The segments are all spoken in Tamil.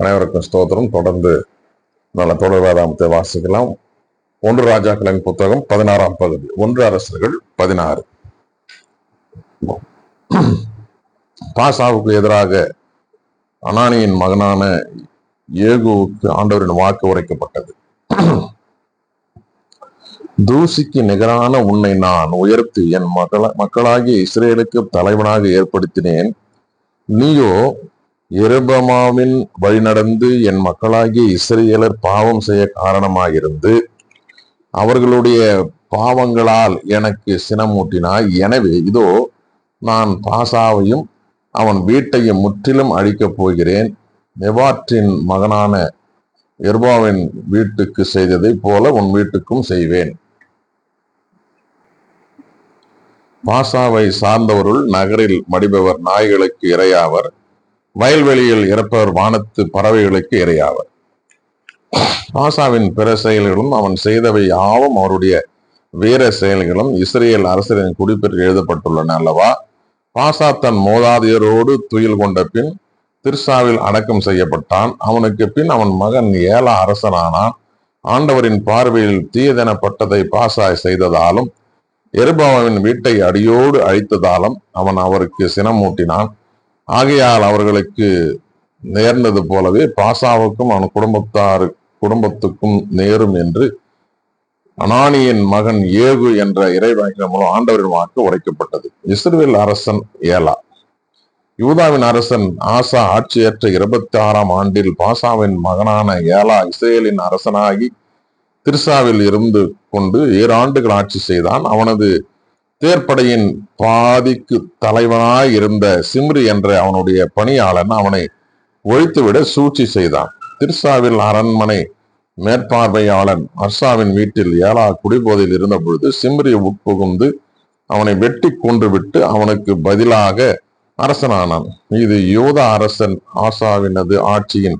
அனைவருக்கும் ஸ்தோத்திரம். தொடர்ந்து நல்ல தொடர் வேதாமத்தை வாசிக்கலாம். ஒன்று ராஜாக்களின் புத்தகம் பதினாறாம் பகுதி. ஒன்று அரசர்கள் பதினாறு. பாசாவுக்கு எதிராக அனானியின் மகனான ஏகுவுக்கு ஆண்டவரின் வாக்கு உரைக்கப்பட்டது. தூசிக்கு நிகரான உன்னை நான் உயர்த்தி என் மக்கள மக்களாகிய இஸ்ரேலுக்கு தலைவனாக ஏற்படுத்தினேன். நீயோ எருபமாவின் வழிநடந்து என் மக்களாகிய இஸ்ரேலர் பாவம் செய்ய காரணமாயிருந்து அவர்களுடைய பாவங்களால் எனக்கு சினமூட்டினாய். எனவே இதோ நான் பாசாவையும் அவன் வீட்டையும் முற்றிலும் அழிக்கப் போகிறேன். நெவாற்றின் மகனான எர்பாவின் வீட்டுக்கு செய்ததைப் போல உன் வீட்டுக்கும் செய்வேன். பாசாவை சார்ந்தவருள் நகரில் மடிபவர் நாய்களுக்கு இரையாவர். வயல்வெளியில் இறப்பவர் வானத்து பறவைகளுக்கு இரையாவர். ஆசாவின் பிற செயல்களும் அவன் செய்தவை யாவும் அவருடைய வீர செயல்களும் இஸ்ரேல் அரசரின் குடிப்பிற்கு எழுதப்பட்டுள்ளன அல்லவா? பாசா தன் மோதாதையரோடு துயில் கொண்ட பின் திருசாவில் அடக்கம் செய்யப்பட்டான். அவனுக்கு பின் அவன் மகன் ஏலா அரசனானான். ஆண்டவரின் பார்வையில் தீயதெனப்பட்டதை பாசா செய்ததாலும் எருபாவின் வீட்டை அடியோடு அழித்ததாலும் அவன் அவருக்கு சினமூட்டினான் ஆகையால் அவர்களுக்கு நேர்ந்தது போலவே பாசாவுக்கும் அவன் குடும்பத்தாரு குடும்பத்துக்கும் நேரும் என்று அனானியின் மகன் ஏகு என்ற இறைவாக்கின மூலம் ஆண்டவரின் வாக்கு உரைக்கப்பட்டது. இஸ்ரேல் அரசன் ஏலா. யூதாவின் அரசன் ஆசா ஆட்சியற்ற இருபத்தி ஆறாம் ஆண்டில் பாசாவின் மகனான ஏலா இஸ்ரேலின் அரசனாகி திருசாவில் இருந்து கொண்டு ஏழாண்டுகள் ஆட்சி செய்தான். அவனது தேர்ப்படையின் பாதிக்கு தலைவனாய் இருந்த சிம்ரி என்ற அவனுடைய பணியாளன் அவனை ஒழித்துவிட சூழ்ச்சி செய்தான். திருசாவில் அரண்மனை மேற்பார்வையாளன் அர்சாவின் வீட்டில் ஏலா குடிபோதையில் இருந்த பொழுது சிம்ரி உட்புகுந்து அவனை வெட்டி கொன்றுவிட்டு அவனுக்கு பதிலாக அரசனானான். இது யூத அரசன் ஆசாவினது ஆட்சியின்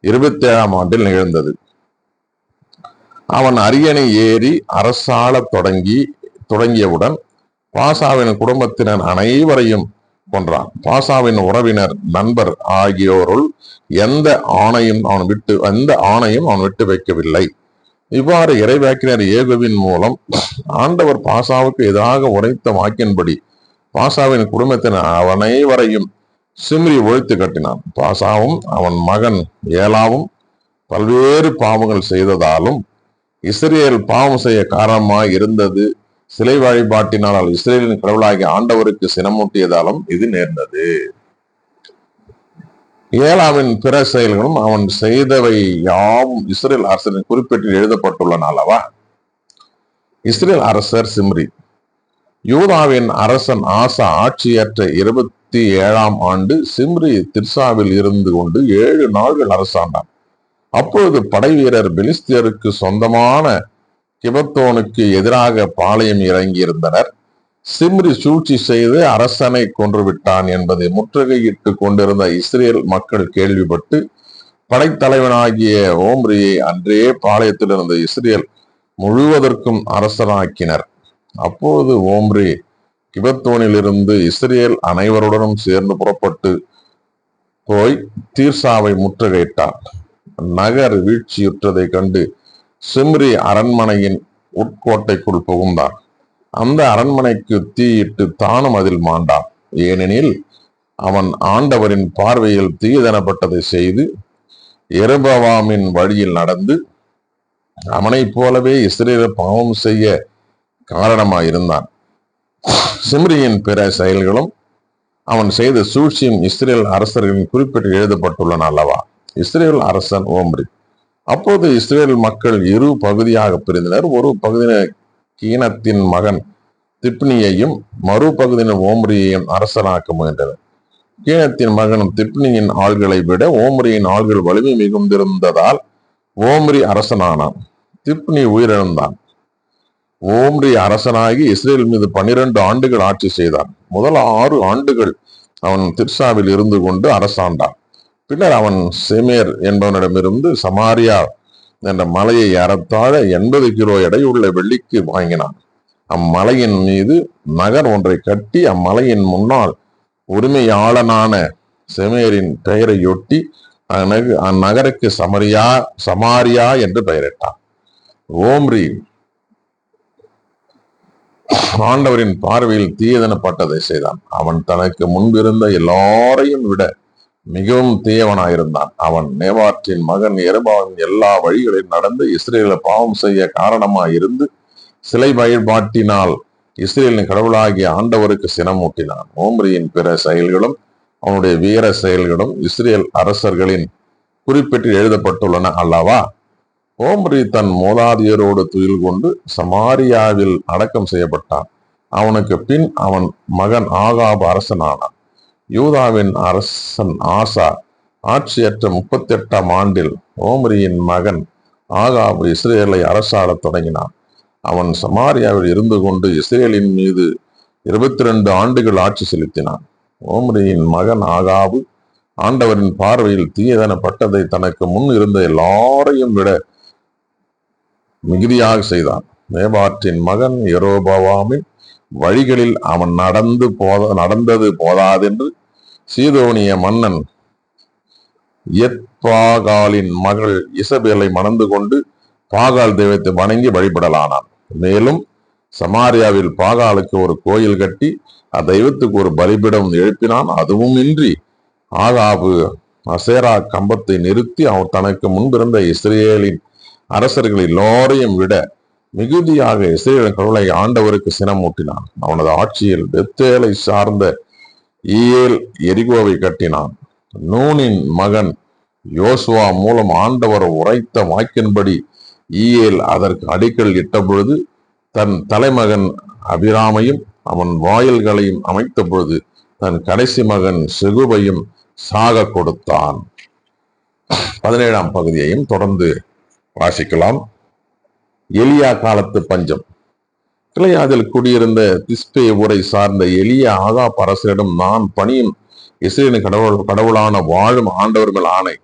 இருபத்தி ஏழாம் ஆண்டில் நிகழ்ந்தது. அவன் அரியணை ஏறி அரசாள தொடங்கி தொடங்கியவுடன் பாசாவின் குடும்பத்தினர் அனைவரையும் கொன்றான். பாசாவின் உறவினர் நண்பர் ஆகியோருள் எந்த ஆணையும் அவன் விட்டு எந்த ஆணையும் அவன் விட்டு வைக்கவில்லை. இவ்வாறு இறைவாக்கினர் ஏகுவின் மூலம் ஆண்டவர் பாசாவுக்கு எதிராக உரைத்த வாக்கின்படி பாசாவின் குடும்பத்தினர் அனைவரையும் சிம்ரி ஒழித்து கட்டினான். பாசாவும் அவன் மகன் ஏலாவும் பல்வேறு பாவங்கள் செய்ததாலும் இஸ்ரேல் பாவம் செய்ய காரணமாய் இருந்தது சிலை வழிபாட்டினால் இஸ்ரேலின் கடவுளாகிய ஆண்டவருக்கு சினமூட்டியதாலும் இது நேர்ந்தது. ஏலாவின் பிற செயல்களும் அவன் செய்தவை யாவும் இஸ்ரேல் அரசரின் குறிப்பிட்டு எழுதப்பட்டுள்ளன அல்லவா இஸ்ரேல் அரசர் சிம்ரி யூதாவின் அரசன் ஆசா ஆட்சியற்ற இருபத்தி ஏழாம் ஆண்டு சிம்ரி திர்சாவில் இருந்து கொண்டு ஏழு நாள்கள் அரசாண்டான். அப்பொழுது படை வீரர் பெலிஸ்தியருக்கு சொந்தமான கிபத்தோனுக்கு எதிராக பாளையம் இறங்கியிருந்தனர். சிம்ரி சூழ்ச்சி செய்து அரசனை கொன்றுவிட்டான் என்பதை முற்றுகையிட்டு கொண்டிருந்த இஸ்ரேல் மக்கள் கேள்விப்பட்டு படைத்தலைவனாகிய ஓம்ரியை அன்றே பாளையத்தில் இருந்த இஸ்ரேல் முழுவதற்கும் அரசனாக்கினர். அப்போது ஓம்ரி கிபத்தோனிலிருந்து இஸ்ரேல் அனைவருடனும் சேர்ந்து புறப்பட்டு போய் தீர்சாவை முற்றுகையிட்டார் நகர் வீழ்ச்சியுற்றதைக் கண்டு சிம்ரி அரண்மனையின் உட்கோட்டைக்குள் புகுந்தான். அந்த அரண்மனைக்கு தீயிட்டு தானும் அதில் மாண்டான். ஏனெனில் அவன் ஆண்டவரின் பார்வையில் தீதனப்பட்டதை செய்து எருபவாமின் வழியில் நடந்து அவனைப் போலவே இஸ்ரேல பாவம் செய்ய காரணமாயிருந்தான். சிம்ரியின் பிற செயல்களும் அவன் செய்த சூழ்ச்சியும் இஸ்ரேல் அரசர்களின் குறிப்பிட்டு எழுதப்பட்டுள்ளன அல்லவா? இஸ்ரேல் அரசன் ஓம்ரி. அப்போது இஸ்ரேல் மக்கள் இரு பகுதியாக பிரிந்தனர். ஒரு பகுதியினர் கீனத்தின் மகன் திப்னியையும் மறுபகுதியினர் ஓம்ரியையும் அரசனாக்க முயன்றனர். கீனத்தின் மகன் திப்னியின் ஆள்களை விட ஓம்ரியின் ஆள்கள் வலிமை மிகுந்திருந்ததால் ஓம்ரி அரசனானான். திப்னி உயிரிழந்தான். ஓம்ரி அரசனாகி இஸ்ரேல் மீது பனிரெண்டு ஆண்டுகள் ஆட்சி செய்தான். முதல் ஆறு ஆண்டுகள் அவன் திர்சாவில் இருந்து கொண்டு அரசாண்டான். பின்னர் அவன் செமேர் என்பவனிடமிருந்து சமாரியா என்ற மலையை அறத்தாழ எண்பது கிலோ எடையுள்ள வெள்ளிக்கு வாங்கினான். அம்மலையின் மீது நகர் ஒன்றை கட்டி அம்மலையின் முன்னால் உரிமையாளனான செமேரின் பெயரையொட்டி அந்நக- அந்நகருக்கு சமரியா சமாரியா என்று பெயரிட்டான். ஓம்ரி ஆண்டவரின் பார்வையில் தீயதனப்பட்டதை செய்தான். அவன் தனக்கு முன்பிருந்த எல்லாரையும் விட மிகவும் தீயவனாயிருந்தான் அவன் நேவாற்றின் மகன் எருபாவின் எல்லா வழிகளில் நடந்து இஸ்ரேலை பாவம் செய்ய காரணமாயிருந்து சிலை வழிபாட்டினால் இஸ்ரேலின் கடவுளாகிய ஆண்டவருக்கு சினமூட்டினான். ஓம்ரியின் பிற செயல்களும் அவனுடைய வீர செயல்களும் இஸ்ரேல் அரசர்களின் குறிப்பிட்டு எழுதப்பட்டுள்ளன அல்லவா? ஓம்ரி தன் மூதாதையரோடு துயில் கொண்டு சமாரியாவில் அடக்கம் செய்யப்பட்டான். அவனுக்கு பின் அவன் மகன் ஆகாப் அரசனானான். யூதாவின் அரசன் ஆசா ஆட்சியற்ற முப்பத்தி எட்டாம் ஆண்டில் ஓமரியின் மகன் ஆகாப் இஸ்ரேலை அரசாளத் தொடங்கினான். அவன் சமாரியாவில் இருந்து கொண்டு இஸ்ரேலின் மீது இருபத்தி ரெண்டு ஆண்டுகள் ஆட்சி செலுத்தினான். ஓமரியின் மகன் ஆகாபு ஆண்டவரின் பார்வையில் தீயதனப்பட்டதை தனக்கு முன் இருந்த எல்லாரையும் விட மிகுதியாக செய்தான். நேபாற்றின் மகன் எரோபவாமின் வழிகளில் அவன் நடந்து போத நடந்தது போதாதென்று சீதோனிய மன்னன் எத்பாகாலின் மகள் இசபேலை மணந்து கொண்டு பாகால் தெய்வத்தை வணங்கி வழிபடலானான். மேலும் சமாரியாவில் பாகாலுக்கு ஒரு கோயில் கட்டி அத்தெய்வத்துக்கு ஒரு பலிபிடம் எழுப்பினான். அதுவும் இன்றி ஆகாபு அசேரா கம்பத்தை நிறுத்தி அவன் தனக்கு முன்பிருந்த இஸ்ரேலின் அரசர்கள் எல்லோரையும் விட மிகுதியாக இஸ்ரேலின் கடவுளை ஆண்டவருக்கு சினமூட்டினான் அவனது ஆட்சியில் பெத்தேலை சார்ந்த ஈயேல் எரிகோவை கட்டினான். நூனின் மகன் யோசுவா மூலம் ஆண்டவர் உரைத்த வாக்கின்படி ஈயேல் அதற்கு அடிக்கல் இட்ட பொழுது தன் தலைமகன் அபிராமையும் அவன் வாயில்களையும் அமைத்த பொழுது தன் கடைசி மகன் செகுபையும் சாக கொடுத்தான். பதினேழாம் பகுதியையும் தொடர்ந்து வாசிக்கலாம். எலியா காலத்து பஞ்சம். கிளையாதில் குடியிருந்த திஸ்பே ஊரை சார்ந்த எளிய ஆகாப் அரசரிடம் நான் பணியும் இசையின் கடவுள் கடவுளான வாழும் ஆண்டவர் மேல் ஆணை.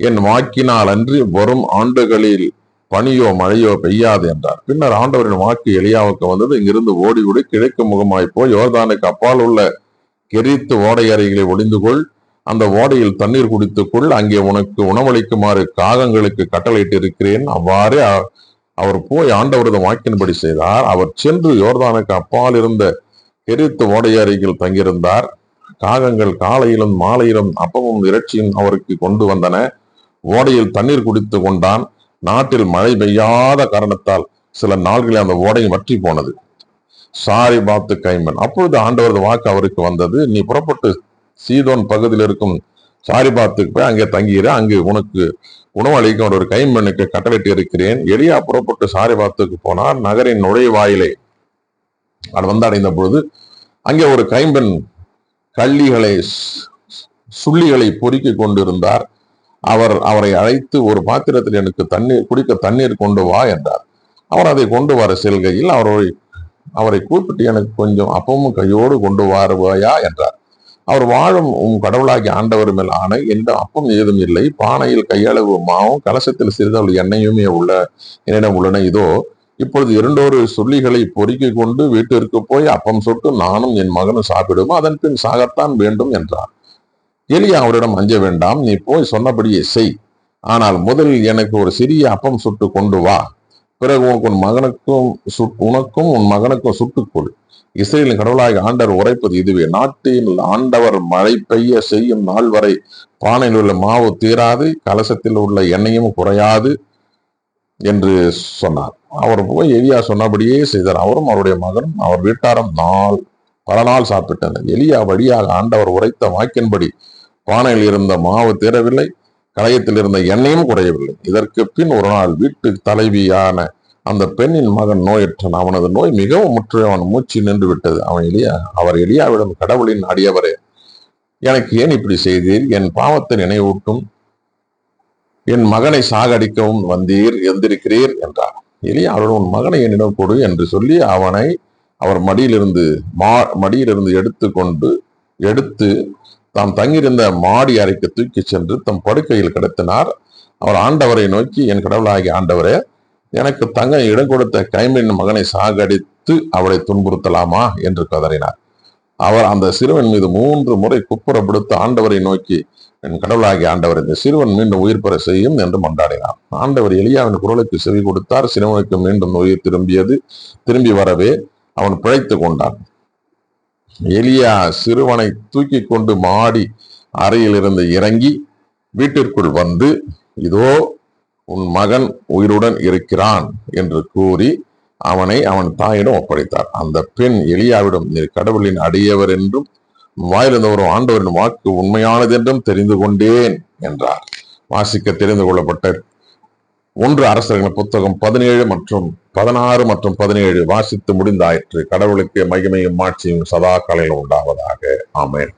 என் வாக்கினால் அன்றி வரும் ஆண்டுகளில் பனியோ மழையோ பெய்யாது என்றார். பின்னர் ஆண்டவரின் வாக்கு எளியாவுக்கு வந்தது. இங்கிருந்து ஓடி ஓடி கிழக்கு முகமாய் போய் யோர்தானுக்கு அப்பால் உள்ள கெரித்து ஓடை அறைகளை ஒளிந்து கொள். அந்த ஓடையில் தண்ணீர் குடித்துக்கொள் அங்கே உனக்கு உணவளிக்குமாறு காகங்களுக்கு கட்டளையிட்டு இருக்கிறேன் அவ்வாறே அவர் போய் ஆண்டவரது வாக்கின்படி செய்தார். அவர் சென்று யோர்தானுக்கு அப்பால் இருந்த எரித்து ஓடை தங்கியிருந்தார். காகங்கள் காலையிலும் மாலையிலும் அப்பமும் இறைச்சியும் அவருக்கு கொண்டு வந்தன. ஓடையில் தண்ணீர் குடித்து கொண்டான். நாட்டில் மழை பெய்யாத காரணத்தால் சில நாள்களில் அந்த ஓடை வற்றி போனது. சாரி பாத்து கைமன் அப்பொழுது ஆண்டவரது வாக்கு அவருக்கு வந்தது. நீ புறப்பட்டு சீதோன் பகுதியில் இருக்கும் சாரிபாத்துக்கு போய் அங்கே தங்கியிரு அங்கு உனக்கு உணவு அளிக்க ஒரு கைம்பெண்ணுக்கு கட்டளைட்டு இருக்கிறேன் எளியா புறப்பட்டு சாரிபாத்துக்கு போனார் நகரின் நுழைவாயிலை அது வந்து அடைந்த பொழுது அங்கே ஒரு கைம்பெண் கள்ளிகளை சுள்ளிகளை பொறுக்கி கொண்டிருந்தார். அவர் அவரை அழைத்து ஒரு பாத்திரத்தில் எனக்கு தண்ணீர் குடிக்க தண்ணீர் கொண்டு வா என்றார். அவர் அதை கொண்டு வர செல்கையில் அவரை அவரை கூப்பிட்டு எனக்கு கொஞ்சம் அப்பமும் கையோடு கொண்டு வருவாயா என்றார். அவர் வாழும் உம் கடவுளாகிய ஆண்டவர் மேல் ஆணை எந்த அப்பம் ஏதும் இல்லை. பானையில் கையளவு மாவும் கலசத்தில் சிறிதளவு எண்ணெயுமே உள்ள என்னிடம் உள்ளன. இதோ இப்பொழுது இரண்டொரு சொல்லிகளை பொறுக்கிக் கொண்டு வீட்டிற்கு போய் அப்பம் சுட்டு நானும் என் மகனும் சாப்பிடுவோம். அதன் பின் சாகத்தான் வேண்டும் என்றார். எலியா அவரிடம் அஞ்ச வேண்டாம் நீ போய் சொன்னபடியே செய். ஆனால் முதலில் எனக்கு ஒரு சிறிய அப்பம் சுட்டு கொண்டு வா. பிறகு உனக்கு உன் மகனுக்கும் சுட்- உனக்கும் உன் மகனுக்கும் சுட்டுக்கொள் இஸ்ரேலின் கடவுளாக ஆண்டவர் உரைப்பது இதுவே. நாட்டில் ஆண்டவர் மழை பெய்ய செய்யும் நாள் வரை பானையில் உள்ள மாவு தீராது கலசத்தில் உள்ள எண்ணெயும் குறையாது என்று சொன்னார். அவர் போய் எலியா சொன்னபடியே செய்தார். அவரும் அவருடைய மகனும் அவர் வீட்டாரும் நாள் பல நாள் சாப்பிட்டனர். எலியா வழியாக ஆண்டவர் உரைத்த வாக்கின்படி பானையில் இருந்த மாவு தீரவில்லை. களையத்தில் இருந்த எண்ணெயும் குறையவில்லை. இதற்கு பின் ஒரு நாள் வீட்டு தலைவியான அந்த பெண்ணின் மகன் நோயற்றான். அவனது நோய் மிகவும் முற்று அவன் மூச்சு நின்று விட்டது. அவன் எளியா அவர் எளியாவிடம் கடவுளின் அடியவரே எனக்கு ஏன் இப்படி செய்தீர்? என் பாவத்தை நினைவூட்டும். என் மகனை சாகடிக்கவும் வந்தீர் எந்திருக்கிறீர் என்றார் எளியா அவரிடம் உன் மகனை என்னிடம் கொடு என்று சொல்லி அவனை அவர் மடியிலிருந்து மா மடியிலிருந்து எடுத்துக்கொண்டு எடுத்து தாம் தங்கியிருந்த மாடி அறைக்கு தூக்கி சென்று தம் படுக்கையில் கிடத்தினார். அவர் ஆண்டவரை நோக்கி என் கடவுளாகிய ஆண்டவரே எனக்கு தங்க இடம் கொடுத்த கைம்பின் மகனை சாகடித்து அவளை துன்புறுத்தலாமா? என்று கதறினார். அவர் அந்த சிறுவன் மீது மூன்று முறை குப்புறப்படுத்த ஆண்டவரை நோக்கி என் கடவுளாகிய ஆண்டவர் இந்த சிறுவன் மீண்டும் உயிர் பெற செய்யும் என்று மன்றாடினார். ஆண்டவர் எளியாவின் குரலுக்கு செவி கொடுத்தார். சிறுவனுக்கு மீண்டும் உயிர் திரும்பியது திரும்பி வரவே அவன் பிழைத்து கொண்டான். எலியா சிறுவனை தூக்கி கொண்டு மாடி அறையிலிருந்து இறங்கி வீட்டிற்குள் வந்து இதோ உன் மகன் உயிருடன் இருக்கிறான் என்று கூறி அவனை அவன் தாயிடம் ஒப்படைத்தார். அந்த பெண் எலியாவிடம் நீர் கடவுளின் அடியவர் என்றும் உன் வாயிலிருந்து வரும் ஆண்டவரின் வாக்கு உண்மையானது என்றும் தெரிந்து கொண்டேன் என்றார். வாசிக்க தெரிந்து கொள்ளப்பட்ட ஒன்று அரசர்கள் புத்தகம் பதினேழு மற்றும் பதினாறு மற்றும் பதினேழு வாசித்து முடிந்தாயிற்று. கடவுளுக்கு மகிமையும் மாட்சியும் சதா காலையில் உண்டாவதாக. ஆமேன்.